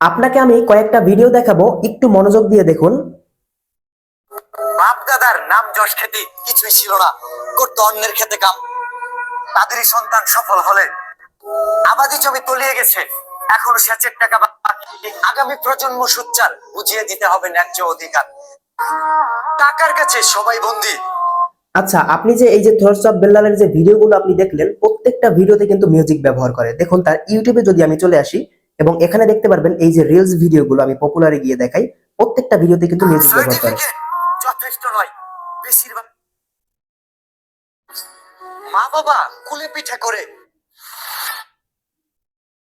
আপনাকে আমি কয়েকটা ভিডিও দেখাবো একটু মনোযোগ দিয়ে দেখুন। বাপ দাদার নাম যশ খ্যাতি কিছুই ছিল না। করতো অন্যের খেতে কাম। তাদেরই সন্তান সফল হলে। আবাদি জমি তলিয়ে গেছে। এখন সেচের টাকা আগামী প্রজন্ম সুচ্চার বুঝিয়ে দিতে হবে ন্যায্য অধিকার। টাকার কাছে সবাই বন্দী। আচ্ছা আপনি যে এই যে থরস অফ বেল্লালের যে ভিডিওগুলো আপনি দেখলেন প্রত্যেকটা ভিডিওতে কিন্তু মিউজিক ব্যবহার করে। দেখুন তার ইউটিউবে যদি আমি চলে আসি এবং এখানে দেখতে পারবেন এই যে রিলস ভিডিওগুলো আমি পপুলারে গিয়ে দেখাই প্রত্যেকটা ভিডিওতে কিন্তু মিউজিক ব্যবহার করে। যথেষ্ট নয় বেশিরভাগ মা বাবা কুলে পিঠা করে।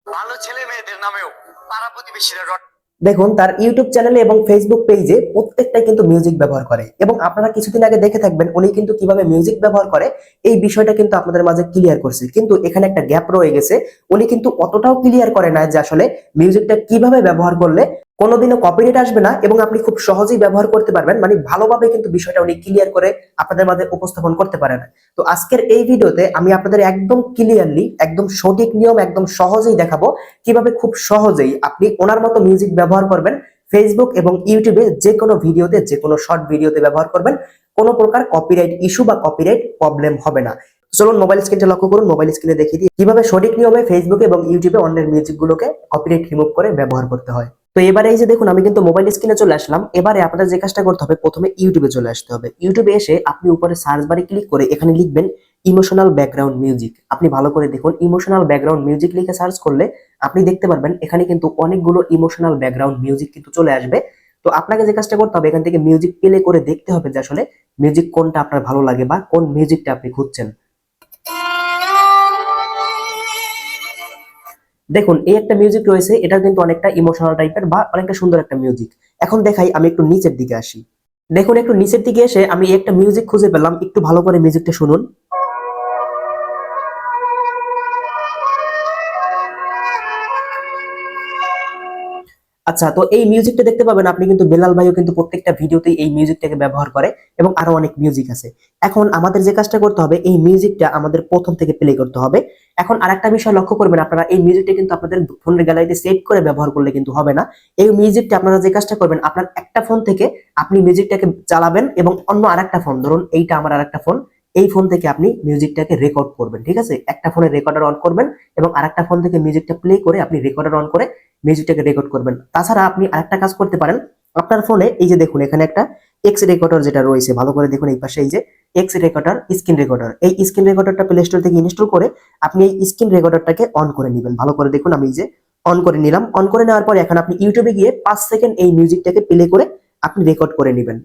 ভালো ছেলে মেয়েদের নামেও পাড়া প্রতিবেশীরা রট দেখুন, তার ইউটিউব চ্যানেলে এবং ফেসবুক পেজে প্রত্যেকটাই কিন্তু মিউজিক ব্যবহার করে। এবং আপনারা কিছুদিন আগে দেখে থাকবেন উনি কিন্তু কীভাবে মিউজিক ব্যবহার করে। এই বিষয়টা কিন্তু আপনাদের মাঝে ক্লিয়ার করছে। কিন্তু এখানে একটা গ্যাপ রয়ে গেছে। উনি কিন্তু অতটাও ক্লিয়ার করে না যে আসলে মিউজিকটা কীভাবে ব্যবহার করলে কোনোদিনও কপিরাইট আসবে না এবং আপনি খুব সহজেই ব্যবহার করতে পারবেন। মানে ভালোভাবে কিন্তু বিষয়টা উনি ক্লিয়ার করে আপনাদের মাঝে উপস্থাপন করতে পারেন। তো আজকের এই ভিডিওতে আমি আপনাদের একদম ক্লিয়ারলি একদম সঠিক নিয়ম, একদম সহজেই দেখাবো কীভাবে খুব সহজেই আপনি ওনার মতো মিউজিক ব্যবহার করবেন। ফেসবুক এবং ইউটিউবে যে কোনো ভিডিওতে যে কোনো শর্ট ভিডিওতে ব্যবহার করবেন। কোনো প্রকার কপিরাইট ইস্যু বা কপিরাইট প্রবলেম হবে না। চলুন মোবাইল স্ক্রিনটা লক্ষ্য করুন। মোবাইল স্ক্রিনে দেখিয়ে দিই কীভাবে সঠিক নিয়মে ফেসবুক এবং ইউটিউবে অন্যের মিউজিক গুলোকে কপিরাইট রিমুভ করে ব্যবহার করতে হয়। তো এবারে এই যে দেখুন, আমি কিন্তু মোবাইল স্ক্রিনে চলে আসলাম। এবারে আপনাদের যে কাজটা করতে হবে, প্রথমে ইউটিউবে চলে আসতে হবে। ইউটিউবে এসে আপনি উপরে সার্চ বারে ক্লিক করে এখানে লিখবেন ইমোশনাল ব্যাকগ্রাউন্ড মিউজিক আপনি ভালো করে দেখুন ইমোশনাল ব্যাকগ্রাউন্ড মিউজিক লিখে সার্চ করলে আপনি দেখতে পারবেন এখানে কিন্তু অনেকগুলো ইমোশনাল ব্যাকগ্রাউন্ড মিউজিক কিন্তু চলে আসবে। তো আপনাকে যে কাজটা করতে হবে, এখান থেকে মিউজিক প্লে করে দেখতে হবে যে আসলে মিউজিক কোনটা আপনার ভালো লাগে বা কোন মিউজিকটা আপনি খুঁজছেন। দেখুন, এই একটা মিউজিক রয়েছে এটা কিন্তু অনেকটা ইমোশনাল টাইপের বা অনেকটা সুন্দর একটা মিউজিক এখন দেখাই, আমি একটু নিচের দিকে আসি। দেখুন, একটু নিচের দিকে এসে আমি একটা মিউজিক খুঁজে পেলাম, একটু ভালো করে মিউজিকটা শুনুন। আচ্ছা তো এই মিউজিকটা দেখতে পাবেন আপনি কিন্তু বেলাল ভাইও কিন্তু প্রত্যেকটা ভিডিওতেই এই মিউজিকটাকে ব্যবহার করে এবং আরও অনেক মিউজিক আছে। এখন আমাদের যে কাজটা করতে হবে, এই মিউজিকটা আমাদের প্রথম থেকে প্লে করতে হবে। এখন আরেকটা বিষয় লক্ষ্য করবেন আপনারা, এই মিউজিকটা কিন্তু আপনাদের ফোনের গ্যালারিতে সেভ করে ব্যবহার করলে কিন্তু হবে না। এই মিউজিকটা আপনারা যে কাজটা করবেন, আপনার একটা ফোন থেকে আপনি মিউজিকটাকে চালাবেন এবং অন্য আরেকটা ফোন ধরুন এইটা আমার আরেকটা ফোন এই ফোন থেকে আপনি মিউজিকটাকে রেকর্ড করবেন, ঠিক আছে? একটা ফোনে রেকর্ডার অন করবেন এবং আরেকটা ফোন থেকে মিউজিকটা প্লে করে আপনি রেকর্ডার অন করে মিউজিকটাকে রেকর্ড করবেন। তাছাড়া আপনি আরেকটা কাজ করতে পারেন। আপনার ফোনে এই যে দেখুন, এখানে একটা এক্স রেকর্ডার যেটা রয়েছে, ভালো করে দেখুন এই পাশে এই যে এক্স রেকর্ডার স্ক্রিন রেকর্ডার এই স্ক্রিন রেকর্ডারটা প্লে স্টোর থেকে ইনস্টল করে আপনি এই স্ক্রিন রেকর্ডারটাকে অন করে নেবেন। ভালো করে দেখুন, আমি এই যে অন করে নিলাম। অন করে নেওয়ার পর এখন আপনি ইউটিউবে গিয়ে পাঁচ সেকেন্ড এই মিউজিকটাকে প্লে করে আপনি রেকর্ড করে নেবেন।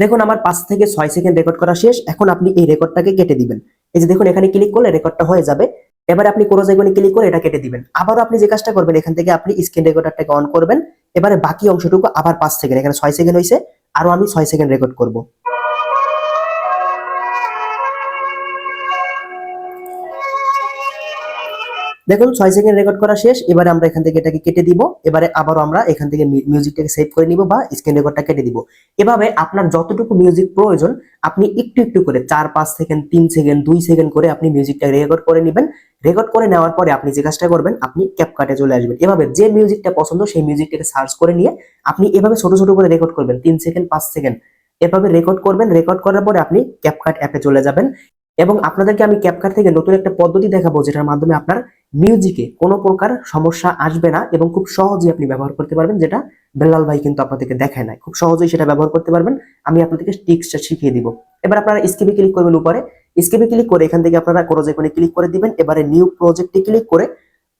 দেখুন, আমার পাঁচ থেকে ছয় সেকেন্ড রেকর্ড করা শেষ। এখন আপনি এই রেকর্ডটাকে কেটে দিবেন। এই যে দেখুন, এখানে ক্লিক করলে রেকর্ডটা হয়ে যাবে। এবার আপনি কোনো জায়গায় ক্লিক করে এটা কেটে দিবেন। আবারও আপনি যে কাজটা করবেন, এখান থেকে আপনি স্ক্রিন রেকর্ডারটাকে অন করবেন। এবারে বাকি অংশটুকু আবার পাঁচ সেকেন্ড, এখানে ছয় সেকেন্ড হয়েছে আরও আমি ছয় সেকেন্ড রেকর্ড করব। দেখুন, ছয় সেকেন্ড রেকর্ড করা শেষ। এবারে আমরা এখান থেকে এটাকে কেটে দিব। এবারে আবারও আমরা এখান থেকে মিউজিকটাকে সেভ করে নিব বা স্ক্রিন রেকর্ডটা কেটে দিব। এভাবে আপনার যতটুকু মিউজিক প্রয়োজন, আপনি একটু একটু করে চার, পাঁচ সেকেন্ড তিন সেকেন্ড দুই সেকেন্ড করে আপনি মিউজিকটা রেকর্ড করে নেবেন। রেকর্ড করে নেওয়ার পরে আপনি যে কাজটা করবেন, আপনি ক্যাপকাটে চলে আসবেন। এভাবে যে মিউজিকটা পছন্দ, সেই মিউজিকটাকে সার্চ করে নিয়ে আপনি এভাবে ছোট ছোট করে রেকর্ড করবেন। তিন সেকেন্ড পাঁচ সেকেন্ড এভাবে রেকর্ড করবেন। রেকর্ড করার পরে আপনি ক্যাপকাট অ্যাপে চলে যাবেন। এবং আপনাদেরকে আমি ক্যাপকাট থেকে নতুন একটা পদ্ধতি দেখাবো, যেটার মাধ্যমে আপনার মিউজিকে কোনো প্রকার সমস্যা আসবে না এবং খুব সহজে আপনি ব্যবহার করতে পারবেন, যেটা বেলাল ভাই কিন্তু আপনাদেরকে দেখায় নাই। খুব সহজেই সেটা ব্যবহার করতে পারবেন। আমি আপনাদেরকে টিক্সটা শিখিয়ে দিব। এবার আপনারা স্কিপে ক্লিক করবেন উপরে। স্কিপে ক্লিক করে এখান থেকে আপনারা কোনো যে ক্লিক করে দিবেন। এবারে নিউ প্রজেক্টে ক্লিক করে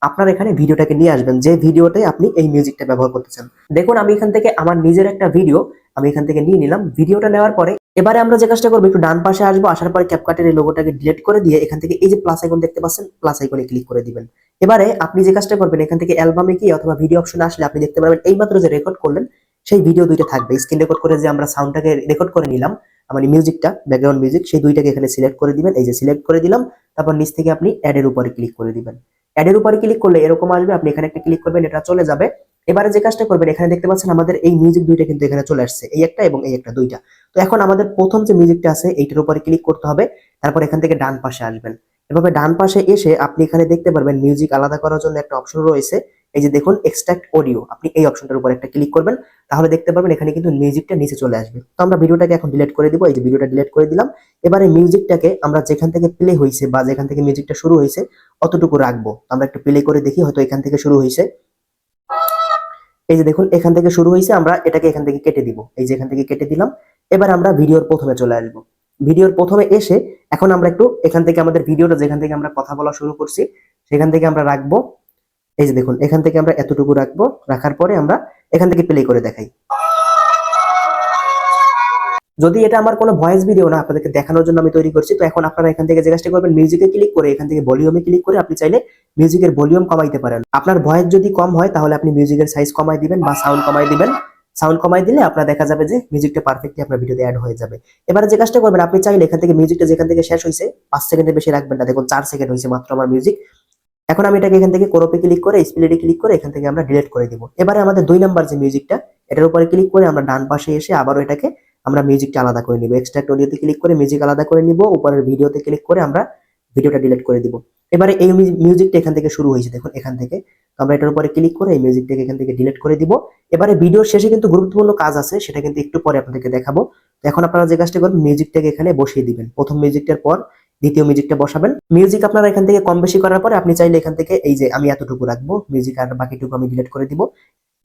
আপনার এখানে ভিডিওটাকে নিয়ে আসবেন, যে ভিডিওতে আপনি এই মিউজিকটা ব্যবহার করতেছেন। দেখুন, আমি এখান থেকে আমার নিজের একটা ভিডিও আমি এখান থেকে নিয়ে নিলাম। ভিডিওটা নেওয়ার পরে এবারে আমরা যে কাজটা করব, একটু ডান পাশে আসব, আসার পরে ক্যাপকাটের এই লোগোটাকে ডিলিট করে দিয়ে এখান থেকে এই যে প্লাস আইকন দেখতে পাচ্ছেন প্লাস আইকনে ক্লিক করে দিবেন। এবারে আপনি যে কাজটা করবেন, এখান থেকে অ্যালবামে কি অথবা ভিডিও অপশন আসলে আপনি দেখতে পারবেন, এইমাত্র যে রেকর্ড করলেন সেই ভিডিও দুইটা থাকবে। স্ক্রিন রেকর্ড করে যে আমরা সাউন্ডটাকে রেকর্ড করে নিলাম মানে মিউজিকটা ব্যাকগ্রাউন্ড মিউজিক সেই দুইটাকে এখানে সিলেক্ট করে দিবেন। এই যে সিলেক্ট করে দিলাম, তারপর নিচ থেকে আপনি অ্যাডের উপরে ক্লিক করে দিবেন। অ্যাডের উপরে ক্লিক করলে এরকম আসবে, আপনি এখানে একটা ক্লিক করবেন, এটা চলে যাবে। এবারে যে কাজটা করবেন, এখানে দেখতে পাচ্ছেন আমাদের এই মিউজিক দুইটা কিন্তু এখানে চলে আসছে, এই একটা এবং এই একটা দুইটা। তো এখন আমাদের প্রথম যে মিউজিকটা আছে, এইটার উপরে ক্লিক করতে হবে, তারপর এখান থেকে ডান পাশে আসবেন। এভাবে ডান পাশে এসে আপনি এখানে দেখতে পারবেন মিউজিক আলাদা করার জন্য একটা অপশন রয়েছে। এই যে দেখুন এক্সট্রাক্ট অডিও আপনি এই অপশনটার উপর একটা ক্লিক করবেন, তাহলে দেখতে পারবেন এখানে কিন্তু মিউজিকটা নিচে চলে আসবে। তো আমরা ভিডিওটাকে এখন ডিলিট করে দিব, এই যে ভিডিওটা ডিলিট করে দিলাম। এবারে মিউজিকটাকে আমরা যেখান থেকে প্লে হয়েছে বা যেখান থেকে মিউজিকটা শুরু হয়েছে অতটুকু রাখব। আমরা একটু প্লে করে দেখি, হয়তো এখান থেকে শুরু হয়েছে এই যে দেখুন, এখান থেকে শুরু হয়েছে আমরা এটাকে এখান থেকে কেটে দিব। এই যে এখান থেকে কেটে দিলাম, এবার আমরা ভিডিওর প্রথমে চলে আসব। ভিডিওর প্রথমে এসে এখন আমরা একটু এখান থেকে আমাদের ভিডিওটা যেখান থেকে আমরা কথা বলা শুরু করছি, সেখান থেকে আমরা রাখব। এই যে দেখুন, এখান থেকে আমরা এতটুকু রাখব, রাখার পরে আমরা এখান থেকে প্লে করে দেখাই। যদি এটা আমার কোনো ভয়েস ভিডিও না আপনাদেরকে দেখানোর জন্য আমি তৈরি করছি, তো এখন আপনারা এখান থেকে যে কাজটা করবেন মিউজিকে ক্লিক করে এখান থেকে ভলিউমে ক্লিক করে আপনি চাইলে মিউজিকের ভলিউম কমাইতে পারেন। আপনার ভয়েস যদি কম হয়, তাহলে আপনি মিউজিকের সাইজ কমাই দিবেন বা সাউন্ড কমাই দিবেন। সাউন্ড কমাই দিলে আপনার দেখা যাবে যে মিউজিকটা পারফেক্টলি আপনার ভিডিওতে অ্যাড হয়ে যাবে। এবারে যে কাজটা করবেন, আপনি চাইলে এখান থেকে মিউজিকটা যেখান থেকে শেষ হয়েছে পাঁচ সেকেন্ডের বেশি রাখবেন না। দেখুন, চার সেকেন্ড হয়েছে মাত্র আমার মিউজিক এখন আমি এটাকে এখান থেকে কোরপে ক্লিক করে স্পিডে ক্লিক করে এখান থেকে আমরা ডিলিট করে দিব। এবারে আমাদের দুই নাম্বার যে মিউজিকটা এটার উপরে ক্লিক করে আমরা ডান পাশে এসে আবারও এটাকে আমরা মিউজিকটা আলাদা করে নিব। এক্সট্রাক্ট অডিওতে ক্লিক করে মিউজিক আলাদা করে নিব, উপরের ভিডিওতে ক্লিক করে আমরা ভিডিওটা ডিলিট করে দিব। এবারে এই মিউজিকটা এখান থেকে শুরু হয়েছে, দেখুন এখান থেকে। আমরা এটার উপরে ক্লিক করে এই মিউজিকটাকে এখান থেকে ডিলিট করে দিব। এবারে ভিডিওর শেষে কিন্তু গুরুত্বপূর্ণ কাজ আছে, সেটা কিন্তু একটু পরে আপনাদেরকে দেখাবো। এখন আপনারা যে কাজটা করবেন মিউজিকটাকে এখানে বসিয়ে দিবেন। প্রথম মিউজিকটার পর দ্বিতীয় মিউজিকটা বসাবেন। মিউজিক আপনারা এখান থেকে কম বেশি করার পরে আপনি চাইলে এখান থেকে এই যে আমি এতটুকু রাখব মিউজিক আর বাকিটুকু আমি ডিলিট করে দিব।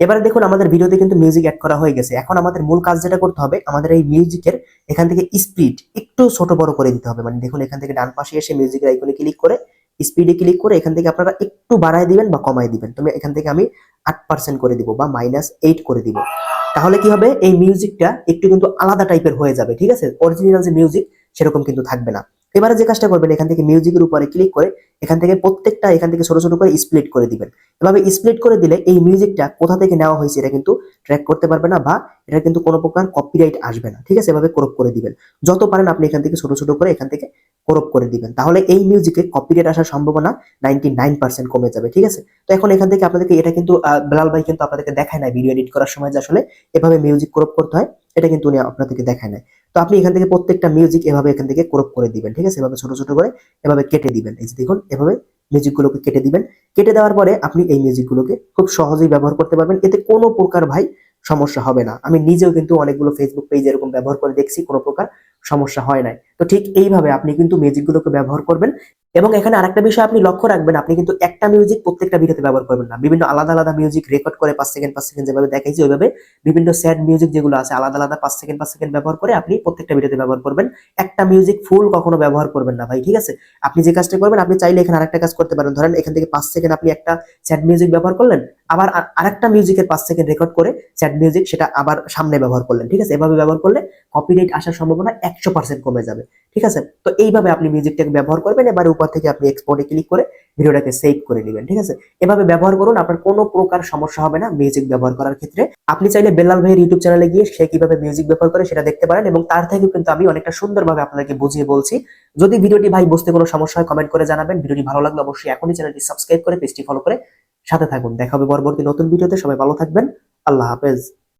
এবারে দেখুন, আমাদের ভিডিওতে কিন্তু মিউজিক অ্যাড করা হয়ে গেছে। এখন আমাদের মূল কাজ যেটা করতে হবে, আমাদের এই মিউজিকের এখান থেকে স্পিড একটু ছোট বড় করে দিতে হবে। মানে দেখুন, এখান থেকে ডান পাশে এসে মিউজিকের আইকনে ক্লিক করে স্পিডে ক্লিক করে এখান থেকে আপনারা একটু বাড়ায় দিবেন বা কমায় দিবেন। তুমি এখান থেকে আমি আট পার্সেন্ট করে দিব বা মাইনাস এইট করে দিব। তাহলে কি হবে? এই মিউজিকটা একটু কিন্তু আলাদা টাইপের হয়ে যাবে, ঠিক আছে? অরিজিনাল যে মিউজিক সেরকম কিন্তু থাকবে না। এবারে যে কাজটা করবেন, এখান থেকে মিউজিকের উপরে ক্লিক করে এখান থেকে প্রত্যেকটা এখান থেকে ছোট ছোট করে স্প্লিট করে দিবেন। এভাবে স্প্লিট করে দিলে এই মিউজিকটা কোথা থেকে নেওয়া হয়েছে এটা কিন্তু ট্র্যাক করতে পারবে না বা এটা কিন্তু কোনো প্রকার কপিরাইট আসবে না। ঠিক আছে? এভাবে ক্রপ করে দিবেন। যত পারেন আপনি এখান থেকে ছোট ছোট করে এখান থেকে ক্রপ করে দিবেন। তাহলে এই মিউজিকে কপিরাইট আসার সম্ভাবনা নাইনটি নাইন পার্সেন্ট কমে যাবে। ঠিক আছে? তো এখন এখান থেকে আপনাদেরকে এটা কিন্তু বেলাল ভাই কিন্তু আপনাদেরকে দেখায় না ভিডিও এডিট করার সময় যে আসলে এভাবে মিউজিক ক্রপ করতে হয়। এটা কিন্তু উনি আপনাদেরকে দেখায় নাই। তো আপনি এখান থেকে প্রত্যেকটা মিউজিক এভাবে এখান থেকে ক্রপ করে দিবেন, ঠিক আছে? এভাবে ছোট ছোট করে এভাবে কেটে দিবেন। এই যে দেখুন, এভাবে মিউজিকগুলোকে কেটে দিবেন। কেটে দেওয়ার পরে আপনি এই মিউজিকগুলোকে খুব সহজেই ব্যবহার করতে পারবেন। এতে কোনো প্রকার ভাই সমস্যা হবে না। আমি নিজেও কিন্তু অনেকগুলো ফেসবুক পেজ এরকম ব্যবহার করে দেখছি, কোনো প্রকার সমস্যা হয় নাই। তো ঠিক এইভাবে আপনি কিন্তু মিউজিকগুলোকে ব্যবহার করবেন। এবং এখানে আরেকটা বিষয় আপনি লক্ষ্য রাখবেন, আপনি কিন্তু একটা মিউজিক প্রত্যেকটা ভিডিওতে ব্যবহার করবেন না। বিভিন্ন আলাদা আলাদা মিউজিক রেকর্ড করে পাঁচ সেকেন্ড পাঁচ সেকেন্ড যেভাবে দেখাইছি, ওইভাবে বিভিন্ন স্যাড মিউজিক যেগুলো আছে, আলাদা আলাদা পাঁচ সেকেন্ড পাঁচ সেকেন্ড ব্যবহার করে আপনি প্রত্যেকটা ভিডিওতে ব্যবহার করবেন। একটা মিউজিক ফুল কখনো ব্যবহার করবেন না ভাই, ঠিক আছে? আপনি যে কাজটা করবেন, আপনি চাইলে এখানে আরেকটা কাজ করতে পারেন। ধরেন এখান থেকে পাঁচ সেকেন্ড আপনি একটা স্যাড মিউজিক ব্যবহার করলেন, আবার আর- আরেকটা মিউজিকের পাঁচ সেকেন্ড রেকর্ড করে স্যাড মিউজিক সেটা আবার সামনে ব্যবহার করলেন, ঠিক আছে? এভাবে ব্যবহার করলে কপিরাইট আসার সম্ভাবনা একশো পার্সেন্ট কমে যাবে। ঠিক আছে? তো এইভাবে আপনি মিউজিকটাকে ব্যবহার করবেন, এবার উপর থেকে আপনি এক্সপোর্টে ক্লিক করে ভিডিওটাকে সেভ করে নেবেন, ঠিক আছে? এভাবে ব্যবহার করুন, আপনার কোনো প্রকার সমস্যা হবে না মিউজিক ব্যবহার করার ক্ষেত্রে। আপনি চাইলে বেলাল ভাইয়ের ইউটিউব চ্যানেলে গিয়ে সে কীভাবে মিউজিক ব্যবহার করে সেটা দেখতে পারেন এবং তার থেকে কিন্তু আমি অনেকটা সুন্দরভাবে আপনাদেরকে বুঝিয়ে বলছি। যদি ভিডিওটি ভাই বুঝতে কোনো সমস্যা হয় কমেন্ট করে জানাবেন। ভিডিওটি ভালো লাগলে অবশ্যই এখনই চ্যানেলটি সাবস্ক্রাইব করে পেজটি ফলো করে সাথে থাকুন। দেখা হবে পরবর্তী নতুন ভিডিওতে। সবাই ভালো থাকবেন। আল্লাহ হাফেজ।